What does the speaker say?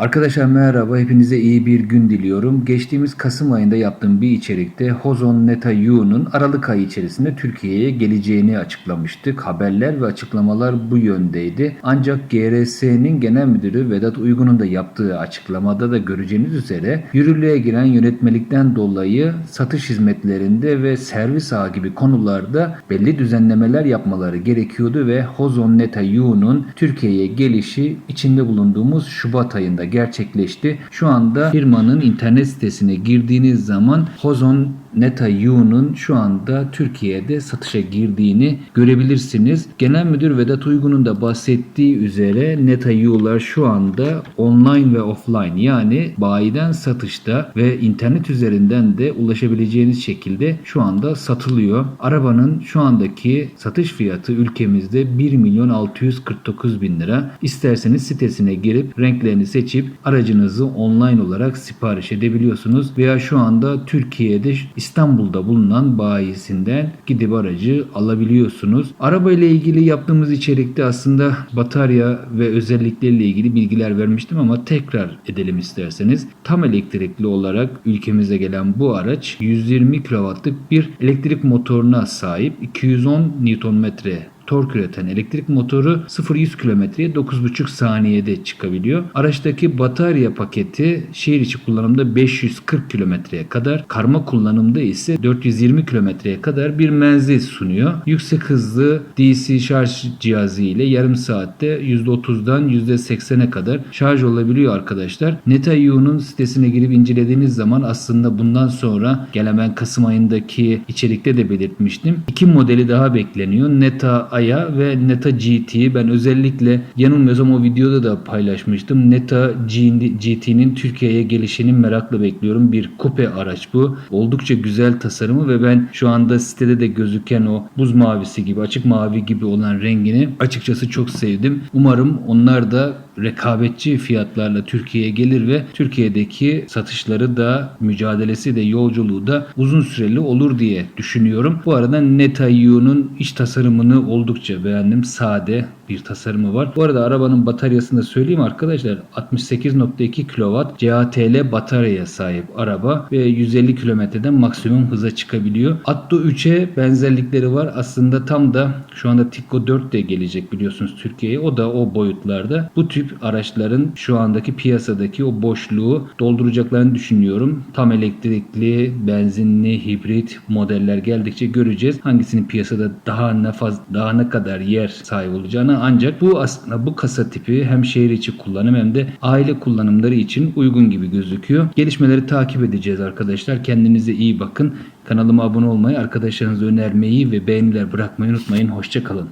Arkadaşlar merhaba, hepinize iyi bir gün diliyorum. Geçtiğimiz Kasım ayında yaptığım bir içerikte Hozon Netanyahu'nun Aralık ayı içerisinde Türkiye'ye geleceğini açıklamıştık. Haberler ve açıklamalar bu yöndeydi. Ancak GRS'nin genel müdürü Vedat Uygun'un da yaptığı açıklamada da göreceğiniz üzere yürürlüğe giren yönetmelikten dolayı satış hizmetlerinde ve servis ağı gibi konularda belli düzenlemeler yapmaları gerekiyordu ve Hozon Netanyahu'nun Türkiye'ye gelişi içinde bulunduğumuz Şubat ayında gerçekleşti. Şu anda firmanın internet sitesine girdiğiniz zaman Hozon Netanyahu'nun şu anda Türkiye'de satışa girdiğini görebilirsiniz. Genel Müdür Vedat Uygun'un da bahsettiği üzere Netanyahu'lar şu anda online ve offline yani bayiden satışta ve internet üzerinden de ulaşabileceğiniz şekilde şu anda satılıyor. Arabanın şu andaki satış fiyatı ülkemizde 1 milyon 649 bin lira. İsterseniz sitesine girip renklerini seçip aracınızı online olarak sipariş edebiliyorsunuz veya şu anda Türkiye'de İstanbul'da bulunan bayisinden gidip aracı alabiliyorsunuz. Araba ile ilgili yaptığımız içerikte aslında batarya ve özellikleriyle ilgili bilgiler vermiştim ama tekrar edelim isterseniz. Tam elektrikli olarak ülkemize gelen bu araç 120 kW'lık bir elektrik motoruna sahip 210 Nm tork üreten elektrik motoru 0-100 kilometreye 9,5 saniyede çıkabiliyor. Araçtaki batarya paketi şehir içi kullanımda 540 kilometreye kadar, karma kullanımda ise 420 kilometreye kadar bir menzil sunuyor. Yüksek hızlı DC şarj cihazı ile yarım saatte %30'dan %80'e kadar şarj olabiliyor arkadaşlar. Netanyahu'nun sitesine girip incelediğiniz zaman aslında bundan sonra gelen ben Kasım ayındaki içerikte de belirtmiştim. İki modeli daha bekleniyor. Neta Aya ve Neta GT'yi ben özellikle yanılmıyorsam o videoda da paylaşmıştım. Neta GT'nin Türkiye'ye gelişini merakla bekliyorum. Bir kupe araç bu. Oldukça güzel tasarımı ve ben şu anda sitede de gözüken o buz mavisi gibi açık mavi gibi olan rengini açıkçası çok sevdim. Umarım onlar da rekabetçi fiyatlarla Türkiye'ye gelir ve Türkiye'deki satışları da mücadelesi de yolculuğu da uzun süreli olur diye düşünüyorum. Bu arada Netanyahu'nun iç tasarımını oldukça beğendim. Sade bir tasarımı var. Bu arada arabanın bataryasını da söyleyeyim arkadaşlar. 68.2 kW CATL bataryaya sahip araba ve 150 kilometreden maksimum hıza çıkabiliyor. Atto 3'e benzerlikleri var. Aslında tam da şu anda Tikko 4 de gelecek biliyorsunuz Türkiye'ye. O da o boyutlarda. Bu tip araçların şu andaki piyasadaki o boşluğu dolduracaklarını düşünüyorum. Tam elektrikli, benzinli, hibrit modeller geldikçe göreceğiz. Hangisinin piyasada daha ne faz daha ne kadar yer sahibi olacağını ancak bu aslında bu kasa tipi hem şehir içi kullanım hem de aile kullanımları için uygun gibi gözüküyor. Gelişmeleri takip edeceğiz arkadaşlar. Kendinize iyi bakın. Kanalıma abone olmayı, arkadaşlarınıza önermeyi ve beğeniler bırakmayı unutmayın. Hoşçakalın.